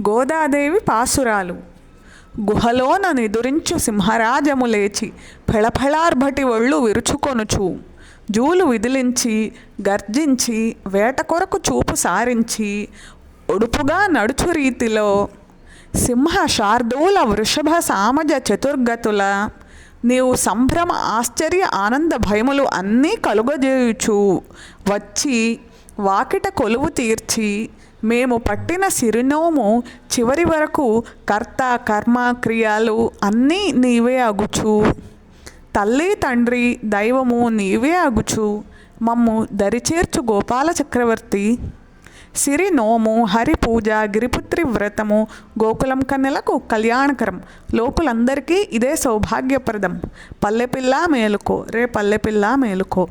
గోదాదేవి పాసురాలు. గుహలోన నిదురించు సింహరాజము లేచి ఫెళఫెళార్భటి ఒళ్ళు విరుచుకొనుచు. జూలు విదిలించి గర్జించి వేట కొరకు చూపు సారించి ఒడుపుగా నడుచు రీతిలో సింహ శార్దూల వృషభ సామజ చతుర్గతుల నీవు సంభ్రమ ఆశ్చర్య ఆనంద భయములు అన్నీ కలుగజేయుచు. వచ్చి వాకిట కొలువు తీర్చి మేము పట్టిన సిరినోము చివరి వరకు కర్త కర్మ క్రియలు అన్నీ నీవే అగుచు తల్లి తండ్రి దైవము నీవే అగుచు మమ్ము దరిచేర్చు గోపాల చక్రవర్తి. సిరినోము హరిపూజ హరి పూజ గిరిపుత్రి వ్రతము గోకులం కన్నెలకు కళ్యాణకరం. లోకులందరికీ ఇదే సౌభాగ్యప్రదం. పల్లెపిల్ల మేలుకో రే పల్లెపిల్ల మేలుకో.